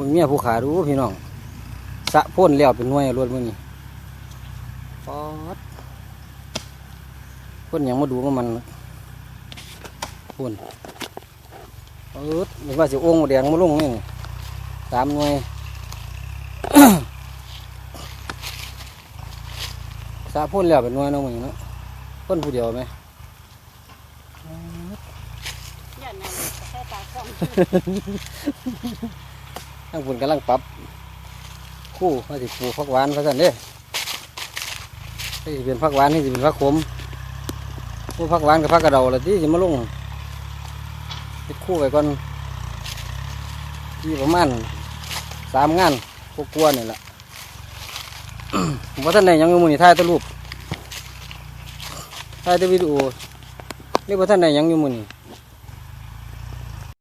มึงเมียผู้ขาดูพี่น้องสะพ่นแล้วเป็นหน่วยรวดมือนี่ปอดพ่นหยังมาดูว่ามันพ่นเออนึกว่าสิโอ่งแดงมาลงนี่นี่สามหน่วยสะพ่นแล้วเป็นหน่วยเน้องมึงเนาะพ่นผู้เดียวไหม ทั้งพุ่นกำลังปรับคู่ว่าสิปลูกผักหวานเขาสั่นเด้ที่สิเป็นผักหวานที่สิเป็นผักขมพวกผักหวานกับผักกระเดาละที่สิมาลงเฮ็ดคู่ไปก่อนที่ประมาณสามงานพวกกลัวาๆนี่แหละว่าท่านใดยังอยู่มือนี่ถ่ายแตะรูปถ่ายต่วิดีโอนี่ว่าท่านใดยังอยู่มือนี่